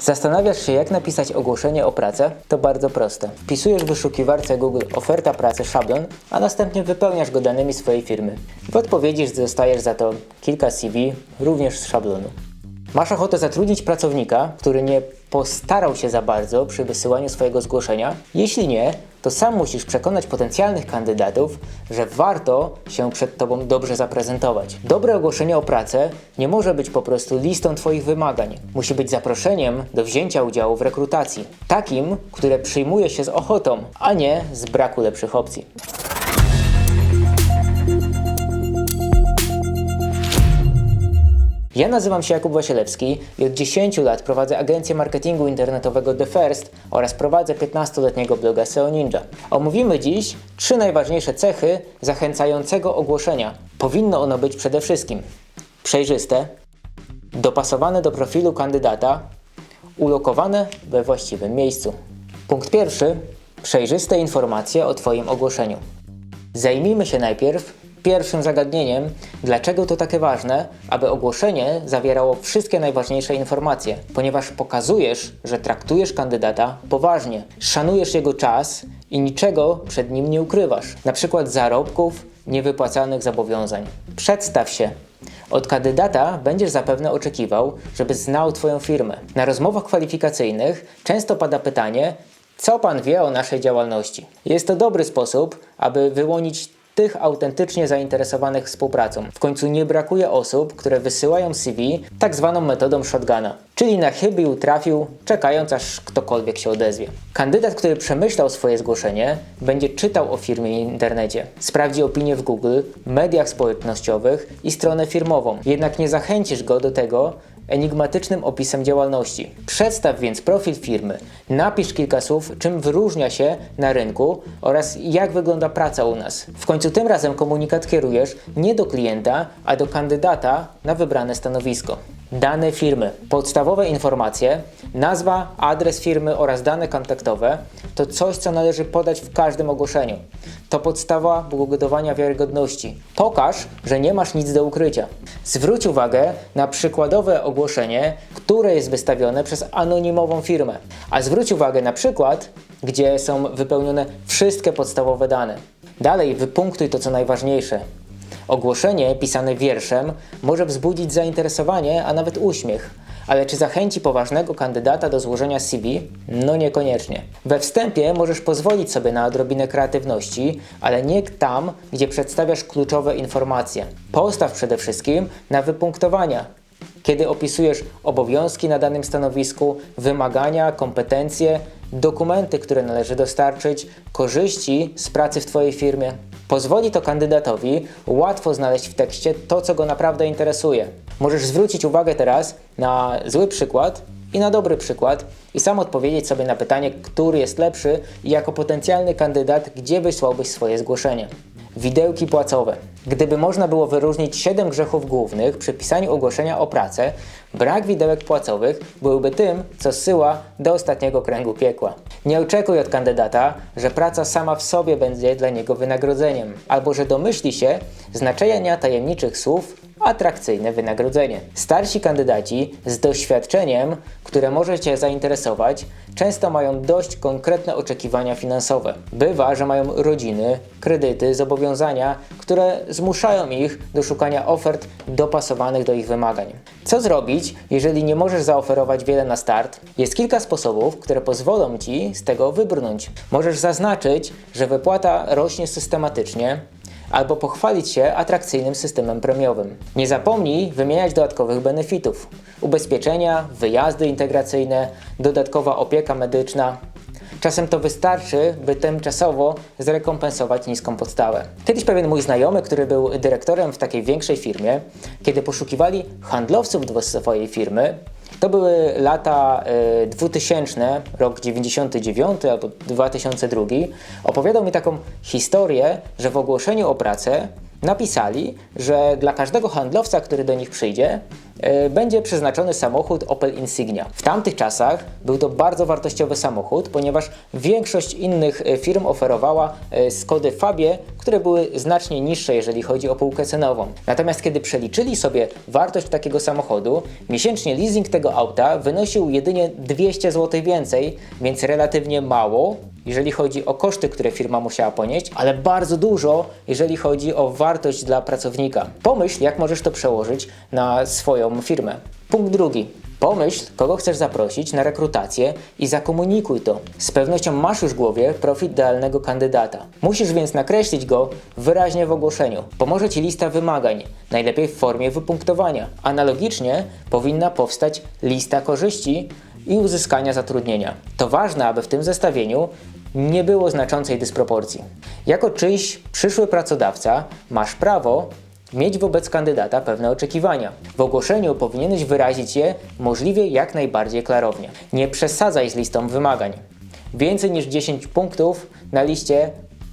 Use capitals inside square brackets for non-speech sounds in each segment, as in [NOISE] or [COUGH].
Zastanawiasz się, jak napisać ogłoszenie o pracę? To bardzo proste. Wpisujesz w wyszukiwarce Google oferta pracy szablon, a następnie wypełniasz go danymi swojej firmy. W odpowiedzi dostajesz za to kilka CV, również z szablonu. Masz ochotę zatrudnić pracownika, który nie postarał się za bardzo przy wysyłaniu swojego zgłoszenia? Jeśli nie, to sam musisz przekonać potencjalnych kandydatów, że warto się przed Tobą dobrze zaprezentować. Dobre ogłoszenie o pracę nie może być po prostu listą Twoich wymagań. Musi być zaproszeniem do wzięcia udziału w rekrutacji. Takim, które przyjmuje się z ochotą, a nie z braku lepszych opcji. Ja nazywam się Jakub Wasielewski i od 10 lat prowadzę agencję marketingu internetowego The First oraz prowadzę 15-letniego bloga SEO Ninja. Omówimy dziś trzy najważniejsze cechy zachęcającego ogłoszenia. Powinno ono być przede wszystkim przejrzyste, dopasowane do profilu kandydata, ulokowane we właściwym miejscu. Punkt pierwszy. Przejrzyste informacje o Twoim ogłoszeniu. Zajmijmy się najpierw pierwszym zagadnieniem, dlaczego to takie ważne, aby ogłoszenie zawierało wszystkie najważniejsze informacje, ponieważ pokazujesz, że traktujesz kandydata poważnie, szanujesz jego czas i niczego przed nim nie ukrywasz, na przykład zarobków, niewypłacanych zobowiązań. Przedstaw się. Od kandydata będziesz zapewne oczekiwał, żeby znał Twoją firmę. Na rozmowach kwalifikacyjnych często pada pytanie, co Pan wie o naszej działalności? Jest to dobry sposób, aby wyłonić tych autentycznie zainteresowanych współpracą. W końcu nie brakuje osób, które wysyłają CV tak zwaną metodą shotguna, czyli na chybił trafił, czekając aż ktokolwiek się odezwie. Kandydat, który przemyślał swoje zgłoszenie, będzie czytał o firmie w internecie, sprawdzi opinię w Google, mediach społecznościowych i stronę firmową. Jednak nie zachęcisz go do tego, enigmatycznym opisem działalności. Przedstaw więc profil firmy, napisz kilka słów, czym wyróżnia się na rynku oraz jak wygląda praca u nas. W końcu tym razem komunikat kierujesz nie do klienta, a do kandydata na wybrane stanowisko. Dane firmy. Podstawowe informacje, nazwa, adres firmy oraz dane kontaktowe to coś, co należy podać w każdym ogłoszeniu. To podstawa budowania wiarygodności. Pokaż, że nie masz nic do ukrycia. Zwróć uwagę na przykładowe ogłoszenie, które jest wystawione przez anonimową firmę. A zwróć uwagę na przykład, gdzie są wypełnione wszystkie podstawowe dane. Dalej wypunktuj to, co najważniejsze. Ogłoszenie pisane wierszem może wzbudzić zainteresowanie, a nawet uśmiech. Ale czy zachęci poważnego kandydata do złożenia CV? No niekoniecznie. We wstępie możesz pozwolić sobie na odrobinę kreatywności, ale nie tam, gdzie przedstawiasz kluczowe informacje. Postaw przede wszystkim na wypunktowania, kiedy opisujesz obowiązki na danym stanowisku, wymagania, kompetencje, dokumenty, które należy dostarczyć, korzyści z pracy w Twojej firmie. Pozwoli to kandydatowi łatwo znaleźć w tekście to, co go naprawdę interesuje. Możesz zwrócić uwagę teraz na zły przykład i na dobry przykład i sam odpowiedzieć sobie na pytanie, który jest lepszy i jako potencjalny kandydat, gdzie wysłałbyś swoje zgłoszenie. Widełki płacowe. Gdyby można było wyróżnić 7 grzechów głównych przy pisaniu ogłoszenia o pracę, brak widełek płacowych byłby tym, co zsyła do ostatniego kręgu piekła. Nie oczekuj od kandydata, że praca sama w sobie będzie dla niego wynagrodzeniem, albo że domyśli się znaczenia tajemniczych słów atrakcyjne wynagrodzenie. Starsi kandydaci z doświadczeniem, które może Cię zainteresować, często mają dość konkretne oczekiwania finansowe. Bywa, że mają rodziny, kredyty, zobowiązania, które zmuszają ich do szukania ofert dopasowanych do ich wymagań. Co zrobić, jeżeli nie możesz zaoferować wiele na start? Jest kilka sposobów, które pozwolą Ci z tego wybrnąć. Możesz zaznaczyć, że wypłata rośnie systematycznie, albo pochwalić się atrakcyjnym systemem premiowym. Nie zapomnij wymieniać dodatkowych benefitów: ubezpieczenia, wyjazdy integracyjne, dodatkowa opieka medyczna. Czasem to wystarczy, by tymczasowo zrekompensować niską podstawę. Kiedyś pewien mój znajomy, który był dyrektorem w takiej większej firmie, kiedy poszukiwali handlowców do swojej firmy, to były lata y, 2000, rok 99 albo 2002. Opowiadał mi taką historię, że w ogłoszeniu o pracę napisali, że dla każdego handlowca, który do nich przyjdzie, e, będzie przeznaczony samochód Opel Insignia. W tamtych czasach był to bardzo wartościowy samochód, ponieważ większość innych e, firm oferowała e, Skody Fabie, które były znacznie niższe, jeżeli chodzi o półkę cenową. Natomiast kiedy przeliczyli sobie wartość takiego samochodu, miesięcznie leasing tego auta wynosił jedynie 200 zł więcej, więc relatywnie mało, jeżeli chodzi o koszty, które firma musiała ponieść, ale bardzo dużo, jeżeli chodzi o wartość dla pracownika. Pomyśl, jak możesz to przełożyć na swoją firmę. Punkt drugi. Pomyśl, kogo chcesz zaprosić na rekrutację i zakomunikuj to. Z pewnością masz już w głowie profil idealnego kandydata. Musisz więc nakreślić go wyraźnie w ogłoszeniu. Pomoże Ci lista wymagań, najlepiej w formie wypunktowania. Analogicznie powinna powstać lista korzyści i uzyskania zatrudnienia. To ważne, aby w tym zestawieniu nie było znaczącej dysproporcji. Jako czyjś przyszły pracodawca masz prawo mieć wobec kandydata pewne oczekiwania. W ogłoszeniu powinieneś wyrazić je możliwie jak najbardziej klarownie. Nie przesadzaj z listą wymagań. Więcej niż 10 punktów na liście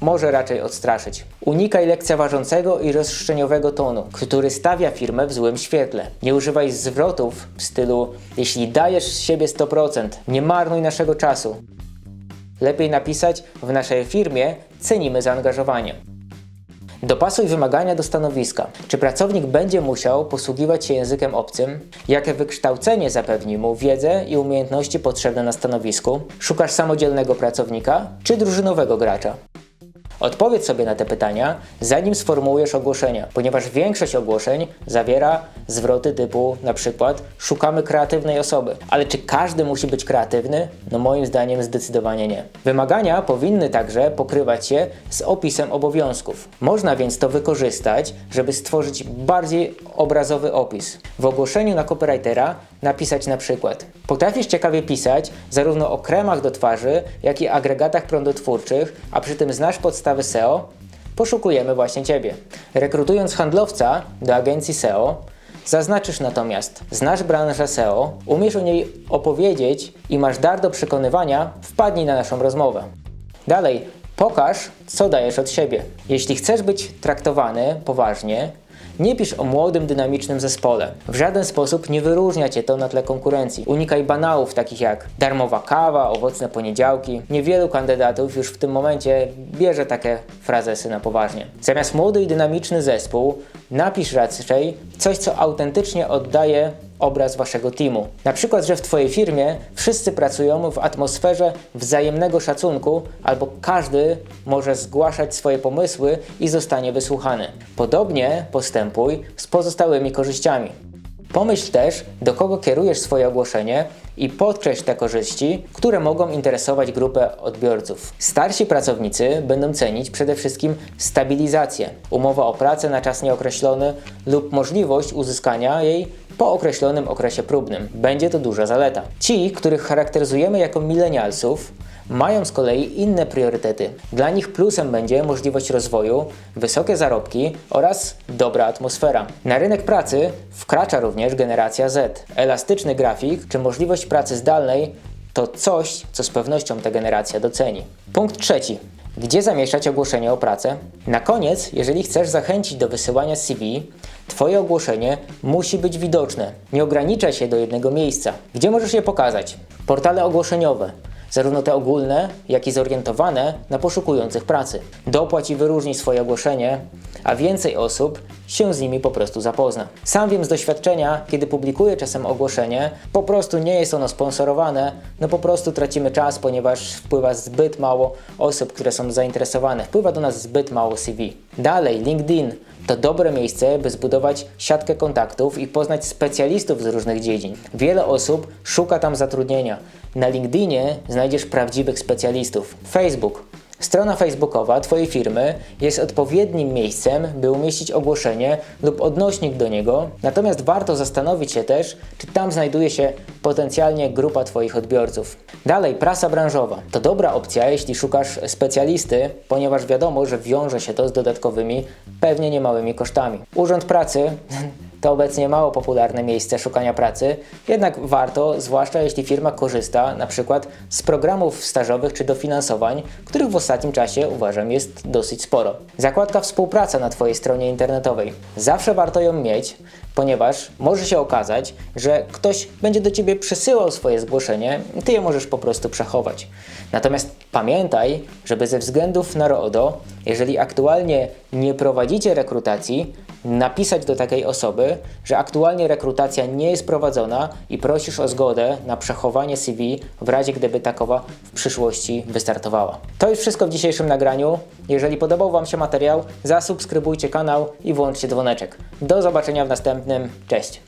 może raczej odstraszyć. Unikaj lekceważącego i rozszczeniowego tonu, który stawia firmę w złym świetle. Nie używaj zwrotów w stylu jeśli dajesz z siebie 100%, nie marnuj naszego czasu. Lepiej napisać w naszej firmie cenimy zaangażowanie. Dopasuj wymagania do stanowiska. Czy pracownik będzie musiał posługiwać się językiem obcym? Jakie wykształcenie zapewni mu wiedzę i umiejętności potrzebne na stanowisku? Szukasz samodzielnego pracownika czy drużynowego gracza? Odpowiedz sobie na te pytania, zanim sformułujesz ogłoszenia, ponieważ większość ogłoszeń zawiera zwroty typu na przykład szukamy kreatywnej osoby. Ale czy każdy musi być kreatywny? No moim zdaniem zdecydowanie nie. Wymagania powinny także pokrywać się z opisem obowiązków. Można więc to wykorzystać, żeby stworzyć bardziej obrazowy opis. W ogłoszeniu na copywritera napisać na przykład Potrafisz ciekawie pisać zarówno o kremach do twarzy, jak i agregatach prądotwórczych, a przy tym znasz podstawy SEO? Poszukujemy właśnie Ciebie. Rekrutując handlowca do agencji SEO, zaznaczysz natomiast, znasz branżę SEO, umiesz o niej opowiedzieć i masz dar do przekonywania, wpadnij na naszą rozmowę. Dalej, pokaż, co dajesz od siebie. Jeśli chcesz być traktowany poważnie, nie pisz o młodym, dynamicznym zespole. W żaden sposób nie wyróżnia cię to na tle konkurencji. Unikaj banałów takich jak darmowa kawa, owocne poniedziałki. Niewielu kandydatów już w tym momencie bierze takie frazesy na poważnie. Zamiast młody i dynamiczny zespół, napisz raczej coś, co autentycznie oddaje obraz waszego teamu. Na przykład, że w twojej firmie wszyscy pracują w atmosferze wzajemnego szacunku, albo każdy może zgłaszać swoje pomysły i zostanie wysłuchany. Podobnie postępuj z pozostałymi korzyściami. Pomyśl też, do kogo kierujesz swoje ogłoszenie i podkreśl te korzyści, które mogą interesować grupę odbiorców. Starsi pracownicy będą cenić przede wszystkim stabilizację, umowę o pracę na czas nieokreślony lub możliwość uzyskania jej po określonym okresie próbnym. Będzie to duża zaleta. Ci, których charakteryzujemy jako milenialsów, mają z kolei inne priorytety. Dla nich plusem będzie możliwość rozwoju, wysokie zarobki oraz dobra atmosfera. Na rynek pracy wkracza również generacja Z. Elastyczny grafik czy możliwość pracy zdalnej to coś, co z pewnością ta generacja doceni. Punkt trzeci. Gdzie zamieszczać ogłoszenie o pracę? Na koniec, jeżeli chcesz zachęcić do wysyłania CV, Twoje ogłoszenie musi być widoczne. Nie ograniczaj się do jednego miejsca. Gdzie możesz je pokazać? Portale ogłoszeniowe, zarówno te ogólne, jak i zorientowane na poszukujących pracy. Dopłać i wyróżnij swoje ogłoszenie, a więcej osób się z nimi po prostu zapozna. Sam wiem z doświadczenia, kiedy publikuję czasem ogłoszenie, po prostu nie jest ono sponsorowane, no po prostu tracimy czas, ponieważ wpływa zbyt mało osób, które są zainteresowane. Wpływa do nas zbyt mało CV. Dalej, LinkedIn to dobre miejsce, by zbudować siatkę kontaktów i poznać specjalistów z różnych dziedzin. Wiele osób szuka tam zatrudnienia. Na LinkedInie znajdziesz prawdziwych specjalistów. Facebook. Strona facebookowa Twojej firmy jest odpowiednim miejscem, by umieścić ogłoszenie lub odnośnik do niego, natomiast warto zastanowić się też, czy tam znajduje się potencjalnie grupa Twoich odbiorców. Dalej, prasa branżowa. To dobra opcja, jeśli szukasz specjalisty, ponieważ wiadomo, że wiąże się to z dodatkowymi, pewnie niemałymi kosztami. Urząd Pracy [LAUGHS] to obecnie mało popularne miejsce szukania pracy, jednak warto, zwłaszcza jeśli firma korzysta na przykład z programów stażowych czy dofinansowań, których w ostatnim czasie uważam jest dosyć sporo. Zakładka współpraca na Twojej stronie internetowej. Zawsze warto ją mieć, ponieważ może się okazać, że ktoś będzie do Ciebie przysyłał swoje zgłoszenie i Ty je możesz po prostu przechować. Natomiast pamiętaj, żeby ze względów na RODO, jeżeli aktualnie nie prowadzicie rekrutacji, napisać do takiej osoby, że aktualnie rekrutacja nie jest prowadzona i prosisz o zgodę na przechowanie CV w razie gdyby takowa w przyszłości wystartowała. To już wszystko w dzisiejszym nagraniu. Jeżeli podobał Wam się materiał, zasubskrybujcie kanał i włączcie dzwoneczek. Do zobaczenia w następnym. Cześć!